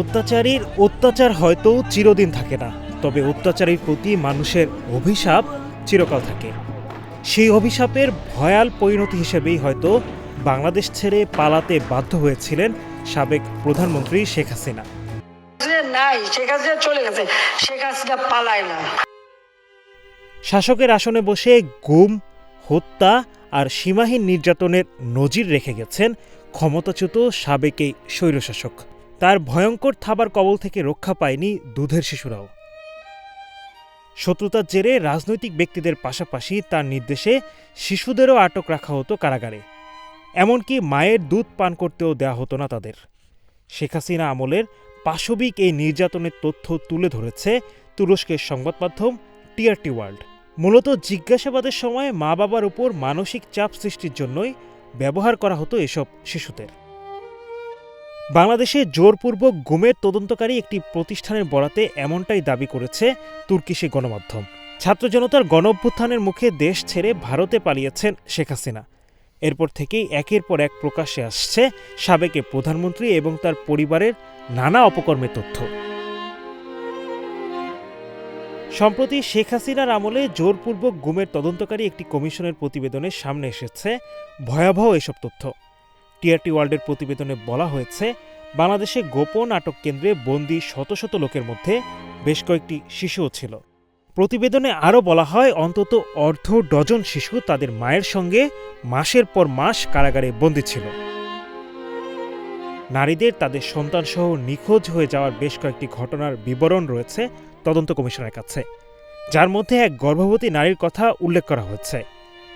অত্যাচারীর অত্যাচার হয়তো চিরদিন থাকে না তবে অত্যাচারীর প্রতি মানুষের অভিশাপ চিরকাল থাকে। সেই অভিশাপের ভয়াল পরিণতি হিসেবেই হয়তো বাংলাদেশ ছেড়ে পালাতে বাধ্য হয়েছিলেন সাবেক প্রধানমন্ত্রী শেখ হাসিনা। নাই শেখ হাসিনা চলে গেছে শেখ হাসিনা পালায় না। শাসকের আসনে বসে গুম হত্যা আর সীমাহীন নির্যাতনের নজির রেখে গেছেন ক্ষমতাচ্যুত সাবেক এই স্বৈরশাসক। তার ভয়ঙ্কর থাবার কবল থেকে রক্ষা পায়নি দুধের শিশুরাও। শত্রুতার জেরে রাজনৈতিক ব্যক্তিদের পাশাপাশি তার নির্দেশে শিশুদেরও আটক রাখা হতো কারাগারে। এমনকি মায়ের দুধ পান করতেও দেওয়া হতো না তাদের। শেখ হাসিনা আমলের পাশবিক এই নির্যাতনের তথ্য তুলে ধরেছে তুরস্কের সংবাদ মাধ্যম টিআরটি ওয়ার্ল্ড। মূলত জিজ্ঞাসাবাদের সময় মা বাবার উপর মানসিক চাপ সৃষ্টির জন্যই ব্যবহার করা হতো এসব শিশুদের। বাংলাদেশে জোরপূর্বক গুমের তদন্তকারী একটি প্রতিষ্ঠানের বরাতে এমনটাই দাবি করেছে তুর্কিশি গণমাধ্যম। ছাত্র জনতার গণ অভ্যুত্থানের মুখে দেশ ছেড়ে ভারতে পালিয়েছেন শেখ হাসিনা। এরপর থেকেই একের পর এক প্রকাশ্যে আসছে সাবেকে প্রধানমন্ত্রী এবং তার পরিবারের নানা অপকর্মের তথ্য। সম্প্রতি শেখ হাসিনার আমলে জোরপূর্বক গুমের তদন্তকারী একটি কমিশনের প্রতিবেদনের সামনে এসেছে ভয়াবহ এসব তথ্য। টিআরটি ওয়ার্ল্ডের প্রতিবেদনে বলা হয়েছে, বাংলাদেশে গোপন আটক কেন্দ্রে বন্দী শত শত লোকের মধ্যে বেশ কয়েকটি শিশুও ছিল। প্রতিবেদনে আরও বলা হয়, অন্তত অর্ধ ডজন শিশু তাদের মায়ের সঙ্গে মাসের পর মাস কারাগারে বন্দী ছিল। নারীদের, তাদের সন্তানসহ নিখোঁজ হয়ে যাওয়ার বেশ কয়েকটি ঘটনার বিবরণ রয়েছে তদন্ত কমিশনের কাছে, যার মধ্যে এক গর্ভবতী নারীর কথা উল্লেখ করা হয়েছে।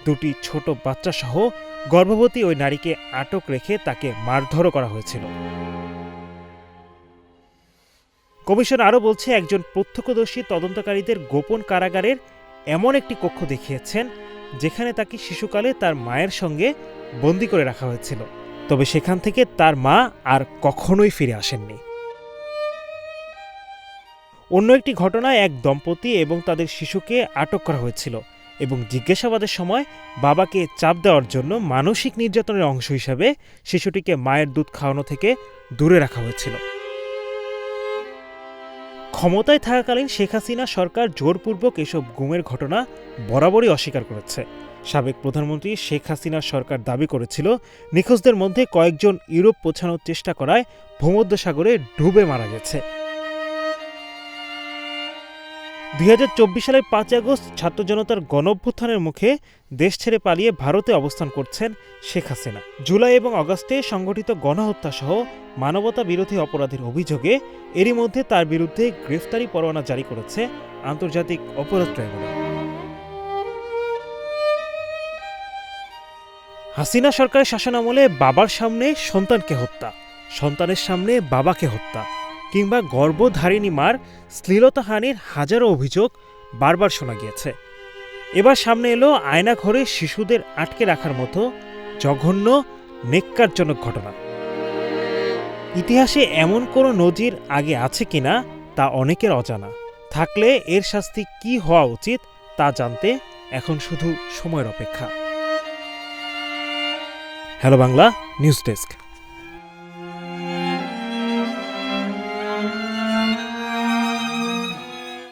দুটি ছোট বাচ্চা সহ গর্ভবতী ওই নারীকে আটক রেখে তাকে মারধরও করা হয়েছিল। কমিশন আরও বলছে, একজন প্রত্যক্ষদর্শী তদন্তকারীদের গোপন কারাগারের এমন একটি কক্ষ দেখিয়েছেন, যেখানে তাকে শিশুকালে তার মায়ের সঙ্গে বন্দি করে রাখা হয়েছিল। তবে সেখান থেকে তার মা আর কখনোই ফিরে আসেননি। অন্য একটি ঘটনায় এক দম্পতি এবং তাদের শিশুকে আটক করা হয়েছিল। এবং জিজ্ঞাসাবাদের সময় বাবাকে চাপ দেওয়ার জন্য মানসিক নির্যাতনের অংশ হিসাবে শিশুটিকে মায়ের দুধ খাওয়ানো থেকে দূরে রাখা হয়েছিল। ক্ষমতায় থাকাকালীন শেখ হাসিনা সরকার জোরপূর্বক এসব গুমের ঘটনা বরাবরই অস্বীকার করেছে। সাবেক প্রধানমন্ত্রী শেখ হাসিনা সরকার দাবি করেছিল, নিখোঁজদের মধ্যে কয়েকজন ইউরোপ পৌঁছানোর চেষ্টা করায় ভূমধ্যসাগরে ডুবে মারা গেছে। দুই সালের পাঁচ আগস্ট ছাত্র জনতার গণঅভ্যুত্থানের মুখে দেশ ছেড়ে পালিয়ে ভারতে অবস্থান করছেন শেখ হাসিনা। জুলাই এবং আগস্টে সংঘটিত গণহত্যা সহ মানবতা বিরোধী অপরাধের অভিযোগে এরই মধ্যে তার বিরুদ্ধে গ্রেফতারি পরোয়ানা জারি করেছে আন্তর্জাতিক অপরাধ ট্রাইব্যুনাল। হাসিনা সরকারের শাসনামলে বাবার সামনে সন্তানকে হত্যা, সন্তানের সামনে বাবাকে হত্যা। কিংবা গর্ভধারিণী মার শ্লীলতাহানির হাজারো অভিযোগ বারবার শোনা গিয়েছে। এবার সামনে এলো আয়না ঘরে শিশুদের আটকে রাখার মতো জঘন্য নেককারজনক ঘটনা। ইতিহাসে এমন কোনো নজির আগে আছে কিনা তা অনেকের অজানা। থাকলে এর শাস্তি কি হওয়া উচিত তা জানতে এখন শুধু সময়ের অপেক্ষা। Hello Bangla, news desk.